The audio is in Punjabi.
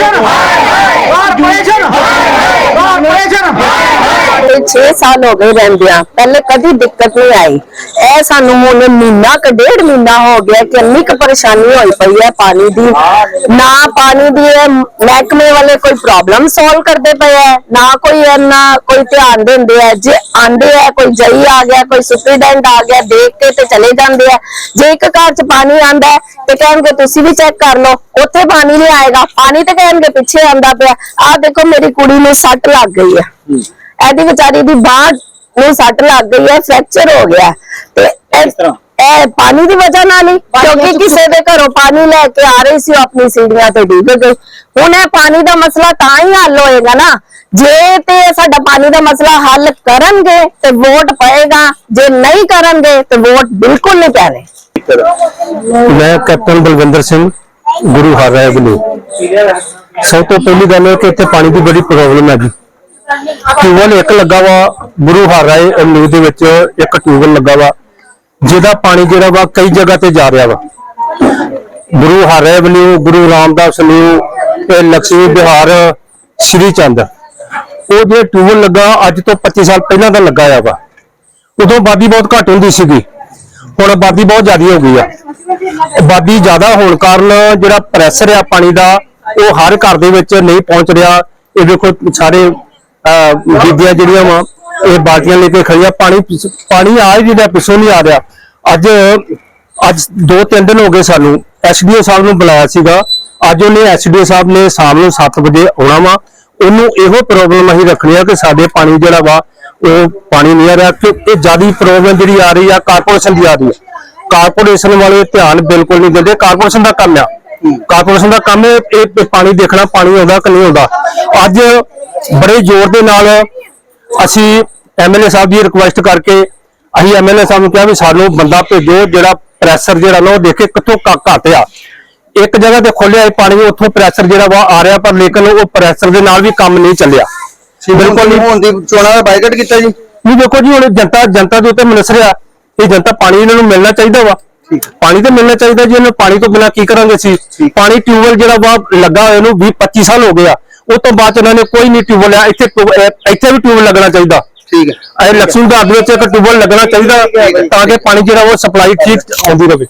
ਕਾਰਪੋਰੇਸ਼ਨ ਕਾਰਪੋਰੇਸ਼ਨ ਕਾਰਪੋਰੇਸ਼ਨ 6 ਸਾਲ ਹੋ ਗਏ ਰਹਿੰਦਿਆਂ, ਪਹਿਲੇ ਕਦੀ ਦਿੱਕਤ ਨਹੀਂ ਆਈ। ਇਹ ਸਾਨੂੰ ਹੁਣ ਮਹੀਨਾ ਕ, ਡੇਢ ਮਹੀਨਾ ਹੋ ਗਿਆ ਕਿ ਇੰਨੀ ਕੁ ਪਰੇਸ਼ਾਨੀ ਹੋਈ ਪਈ ਹੈ ਪਾਣੀ ਦੀ। ਨਾ ਪਾਣੀ ਦੀ ਇਹ ਮਹਿਕਮੇ ਵਾਲੇ ਕੋਈ ਪ੍ਰੋਬਲਮ ਸੋਲਵ ਕਰਦੇ ਪਏ ਹੈ ਨਾ ਕੋਈ ਇੰਨਾ ਕੋਈ ਧਿਆਨ ਦਿੰਦੇ ਹੈ ਜੇ ਆਂਦੇ ਹੈ ਕੋਈ ਜਈ ਆ ਗਿਆ, ਕੋਈ ਸੁਪਰੀਡੈਂਟ ਆ ਗਿਆ, ਦੇਖ ਕੇ ਤੇ ਚਲੇ ਜਾਂਦੇ ਆ। ਜੇ ਇੱਕ ਘਰ 'ਚ ਪਾਣੀ ਆਂਦਾ ਤੇ ਕਹਿਣਗੇ, ਤੁਸੀਂ ਵੀ ਚੈੱਕ ਕਰ ਲਓ, ਉੱਥੇ ਪਾਣੀ ਨਹੀਂ ਆਏਗਾ। ਪਾਣੀ ਤੇ ਕਹਿਣਗੇ, ਪਿੱਛੇ ਆਂਦਾ ਪਿਆ। ਆਹ ਦੇਖੋ, ਮੇਰੀ ਕੁੜੀ ਨੂੰ ਸੱਟ ਲੱਗ ਗਈ ਹੈ। ਇਹਦੀ ਵਿਚਾਰੀ ਦੀ ਬਾਂਹ ਨੂੰ ਸੱਟ ਲੱਗ ਗਈ ਹੈ ਫ੍ਰੈਕਚਰ ਹੋ ਗਿਆ। ਤੇ ਇਹ ਇਹ ਪਾਣੀ ਦੀ ਵਜ੍ਹਾ ਨਾਲ ਹੀ ਕਿਉਂਕਿ ਕਿਸੇ ਦੇ ਘਰੋਂ ਪਾਣੀ ਲੈ ਕੇ ਆ ਰਹੀ ਸੀ ਉਹ ਆਪਣੀ ਸੀੜੀਆਂ ਤੇ ਡਿੱਗ ਗਈ। ਹੁਣ ਇਹ ਪਾਣੀ ਦਾ ਮਸਲਾ ਤਾਂ ਹੀ ਹੱਲ ਹੋਏਗਾ ਨਾ। ਜੇ ਤੇ ਸਾਡਾ ਪਾਣੀ ਦਾ ਮਸਲਾ ਹੱਲ ਕਰਨਗੇ ਤੇ ਵੋਟ ਪਏਗਾ। ਜੇ ਨਹੀਂ ਕਰਨਗੇ ਤੇ ਵੋਟ ਬਿਲਕੁਲ ਨਹੀਂ ਪੈਣੇ ਮੈਂ ਕੈਪਟਨ ਬਲਵਿੰਦਰ ਸਿੰਘ ਗੁਰੂ ਹਾਰਾ ਐਵਨਿਊ ਸਭ ਤੋਂ ਪਹਿਲੀ ਗੱਲ ਇਹ ਕਿ ਇੱਥੇ ਪਾਣੀ ਦੀ ਬੜੀ ਪ੍ਰੋਬਲਮ ਹੈ ਜੀ ਟਿਊਬਲ ਇੱਕ ਲੱਗਾ ਵਾ ਗੁਰੂ ਹਾਰਾ ਐਵਨਿਊ ਦੇ ਵਿੱਚ ਇੱਕ ਟਿਊਬਲ ਲੱਗਾ ਵਾ। ਜਿਹਦਾ ਪਾਣੀ ਜਿਹੜਾ ਵਾ ਕਈ ਜਗ੍ਹਾ ਤੇ ਜਾ ਰਿਹਾ ਵਾ। ਗੁਰੂ ਹਾਰਾ ਐਵਨਿਊ ਗੁਰੂ ਰਾਮਦਾਸ ਐਵਨਿਊ ਤੇ ਲక్ష్ਮੀ ਵਿਹਾਰ ਸ਼੍ਰੀ ਚੰਦ। ਉਹ ਜੇ ਟਿਊਬਲ ਲੱਗਾ, ਅੱਜ ਤੋਂ 25 ਸਾਲ ਪਹਿਲਾਂ ਦਾ ਲੱਗਾ ਆ ਵਾ। ਉਦੋਂ ਆਬਾਦੀ ਬਹੁਤ ਘੱਟ ਹੁੰਦੀ ਸੀਗੀ। ਹੁਣ ਆਬਾਦੀ ਬਹੁਤ ਜ਼ਿਆਦਾ ਹੋ ਗਈ ਆ। ਆਬਾਦੀ ਜ਼ਿਆਦਾ ਹੋਣ ਕਾਰਨ ਜਿਹੜਾ ਪ੍ਰੈਸ਼ਰ ਆ ਪਾਣੀ ਦਾ, ਉਹ ਹਰ ਘਰ ਦੇ ਵਿੱਚ ਨਹੀਂ ਪਹੁੰਚ ਰਿਹਾ। ਇਹ ਦੇਖੋ ਸਾਰੇ ਬੀਬੀਆਂ ਜਿਹੜੀਆਂ ਵਾ, ਇਹ ਬਾਲਟੀਆਂ ਲੈ ਕੇ ਖੜੀਆਂ ਪਾਣੀ ਪਾਣੀ ਆ ਹੀ ਜਿਹੜਾ ਪਿੱਛੋਂ ਨਹੀਂ ਆ ਰਿਹਾ। ਅੱਜ ਅੱਜ ਦੋ ਤਿੰਨ ਦਿਨ ਹੋ ਗਏ ਸਾਨੂੰ ਐਸਡੀਓ ਸਾਹਿਬ ਨੂੰ ਬੁਲਾਇਆ ਸੀਗਾ। ਅੱਜ ਉਹਨੇ ਐਸਡੀਓ ਸਾਹਿਬ ਨੇ ਸ਼ਾਮ ਨੂੰ 7 ਵਜੇ ਆਉਣਾ ਵਾ। ਉਹਨੂੰ ਇਹੋ ਪ੍ਰੋਬਲਮ ਅਸੀਂ ਰੱਖਣੀ ਆ ਕਿ ਸਾਡੇ ਪਾਣੀ ਜਿਹੜਾ ਵਾ, ਉਹ ਪਾਣੀ ਨਹੀਂ ਆ ਰਿਹਾ, ਕਿ ਇਹ ਜਿਆਦੀ ਪ੍ਰੋਬਲਮ ਜਿਹੜੀ ਆ ਰਹੀ ਆ, ਕਾਰਪੋਰੇਸ਼ਨ ਦੀ ਆ ਰਹੀ ਆ। ਕਾਰਪੋਰੇਸ਼ਨ ਵਾਲੇ ਧਿਆਨ ਬਿਲਕੁਲ ਨਹੀਂ ਦਿੰਦੇ, ਕਾਰਪੋਰੇਸ਼ਨ ਦਾ ਕੰਮ ਆ। ਕਾਰਪੋਰੇਸ਼ਨ ਦਾ ਕੰਮ ਇਹ ਪਾਣੀ ਦੇਖਣਾ, ਪਾਣੀ ਆਉਂਦਾ ਕਿ ਨਹੀਂ ਆਉਂਦਾ। ਅੱਜ ਬੜੇ ਜ਼ੋਰ ਦੇ ਨਾਲ ਅਸੀਂ ਐਮਐਲਏ ਸਾਹਿਬ ਦੀ ਰਿਕੁਐਸਟ ਕਰਕੇ ਅਸੀਂ ਐਮਐਲਏ ਸਾਹਿਬ ਨੂੰ ਕਿਹਾ ਵੀ ਸਾਨੂੰ ਬੰਦਾ ਭੇਜੋ ਜਿਹੜਾ ਪ੍ਰੈਸ਼ਰ ਜਿਹੜਾ ਨਾ ਉਹ ਦੇਖੇ ਕਿੱਥੋਂ ਘ- ਘੱਟ ਆ। ਇੱਕ ਜਗ੍ਹਾ ਤੇ ਖੋਲਿਆ ਇਹ ਪਾਣੀ ਉੱਥੋਂ ਪ੍ਰੈਸ਼ਰ ਜਿਹੜਾ ਵਾ ਆ ਰਿਹਾ ਪਰ ਲੇਕਿਨ ਉਹ ਪ੍ਰੈਸ਼ਰ ਦੇ ਨਾਲ ਵੀ ਕੰਮ ਨਹੀਂ ਚੱਲਿਆ। ਬਿਲਕੁਲ ਨਹੀਂ। ਹੋਣ ਦੀ ਚੋਣਾਂ ਦਾ ਬਾਈਕਾਟ ਕੀਤਾ ਜੀ। ਨਹੀਂ ਦੇਖੋ ਜੀ ਹੁਣ ਜਨਤਾ ਜਨਤਾ ਦੇ ਉੱਤੇ ਮਨਸਰ ਆ। ਇਹ ਜਨਤਾ ਪਾਣੀ ਇਹਨਾਂ ਨੂੰ ਮਿਲਣਾ ਚਾਹੀਦਾ ਵਾ। ਪਾਣੀ ਤਾਂ ਮਿਲਣਾ ਚਾਹੀਦਾ ਜੀ ਇਹਨੂੰ ਪਾਣੀ ਤੋਂ ਬਿਨਾ ਕੀ ਕਰਾਂਗੇ ਸੀ ਪਾਣੀ ਟਿਊਬਵੈਲ ਜਿਹੜਾ ਵਾ ਲੱਗਾ ਹੋਇਆ ਇਹਨੂੰ 20 25 ਸਾਲ ਹੋ ਗਿਆ ਉਹ ਤੋਂ ਬਾਅਦ ਇਹਨਾਂ ਨੇ ਕੋਈ ਨਹੀਂ ਟਿਊਬਵੈਲ ਆ ਇੱਥੇ ਇੱਥੇ ਵੀ ਟਿਊਬਵੈਲ ਲੱਗਣਾ ਚਾਹੀਦਾ। ਠੀਕ ਹੈ। ਇਹ ਘਾਟ ਦੇ ਵਿੱਚ ਇੱਕ ਟਿਊਬਵੈਲ ਲੱਗਣਾ ਚਾਹੀਦਾ ਤਾਂ ਕਿ ਪਾਣੀ ਜਿਹੜਾ ਉਹ ਸਪਲਾਈ ਠੀਕ ਆਉਂਦੀ ਰਹੇ।